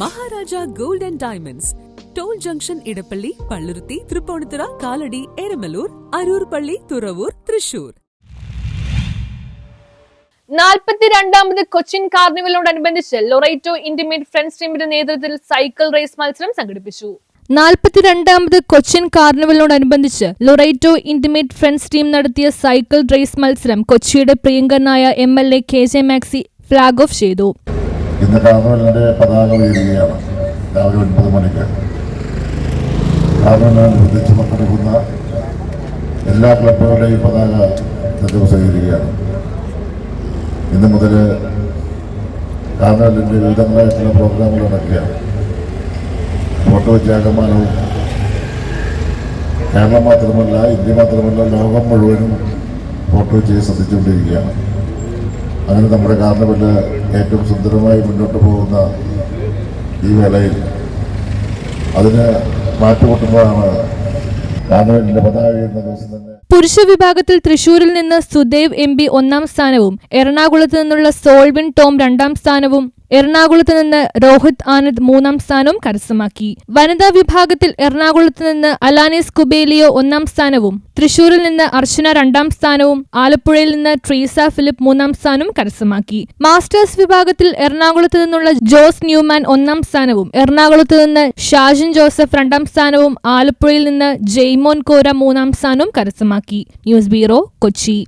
Maharaja gold and diamonds. Toll junction Edappally Palluruthy Tripunithura Kalady Eramalloor Aroor പള്ളി തുറവൂർ തൃശൂർ. നാൽപ്പത്തിരണ്ടാമത് കൊച്ചിൻ കാർണിവലിനോടനുബന്ധിച്ച് Loreto intimate friends ടീമിന്റെ നേതൃത്വത്തിൽ സൈക്കിൾ റേസ് മത്സരം സംഘടിപ്പിച്ചു. നാൽപ്പത്തിരണ്ടാമത് കൊച്ചിൻ കാർണിവലിനോടനുബന്ധിച്ച് ലൊറൈറ്റോ ഇന്റിമേറ്റ് ഫ്രണ്ട്സ് ടീം നടത്തിയ സൈക്കിൾ റേസ് മത്സരം കൊച്ചിയുടെ പ്രിയങ്കരനായ M L A K J Maxy flag off ചെയ്തു. ഇന്ന് കാർണിവലിന്റെ പതാക ഉയരുകയാണ്. രാവിലെ ഒൻപത് മണിക്ക്. കാർണിവലിനനുബന്ധിച്ച് പങ്കെടുക്കുന്ന എല്ലാ ക്ലബുകളുടെയും പതാക ഇന്നത്തെ സ്വീകരിക്കുകയാണ് ഇന്ന് മുതൽ കാർണിവലിന്റെ വിവിധങ്ങളായിട്ടുള്ള പ്രോഗ്രാമുകൾ നടക്കുകയാണ്. ഫോട്ടോ ത്യാഗമാനവും കേരളം മാത്രമല്ല ഇന്ത്യ മാത്രമല്ല ലോകം മുഴുവനും ഫോട്ടോ ചെയ്ത് ശ്രദ്ധിച്ചുകൊണ്ടിരിക്കുകയാണ്. അങ്ങനെ നമ്മുടെ കാർണിവൽ ഏറ്റവും സുന്ദരമായി മുന്നോട്ട് പോകുന്ന ഈ വേളയിൽ അതിന് തന്നെ. പുരുഷ വിഭാഗത്തിൽ തൃശൂരിൽ നിന്ന് സുദേവ് എം ഒന്നാം സ്ഥാനവും എറണാകുളത്ത് നിന്നുള്ള സോൾവിൻ ടോം രണ്ടാം സ്ഥാനവും എറണാകുളത്ത് നിന്ന് രോഹിത് ആനന്ദ് മൂന്നാം സ്ഥാനവും കരസ്ഥമാക്കി. വനിതാ വിഭാഗത്തിൽ എറണാകുളത്ത് നിന്ന് അലാനിസ് കുബേലിയോ ഒന്നാം സ്ഥാനവും തൃശൂരിൽ നിന്ന് അർച്ചന രണ്ടാം സ്ഥാനവും ആലപ്പുഴയിൽ നിന്ന് ട്രീസ ഫിലിപ്പ് മൂന്നാം സ്ഥാനവും കരസ്ഥമാക്കി. മാസ്റ്റേഴ്സ് വിഭാഗത്തിൽ എറണാകുളത്ത് നിന്നുള്ള ജോസ് ന്യൂമാൻ ഒന്നാം സ്ഥാനവും എറണാകുളത്ത് നിന്ന് ഷാജിൻ ജോസഫ് രണ്ടാം സ്ഥാനവും ആലപ്പുഴയിൽ നിന്ന് ജെയ്മോൻ കോര മൂന്നാം സ്ഥാനവും കരസ്ഥമാക്കി. News bureau Kochi.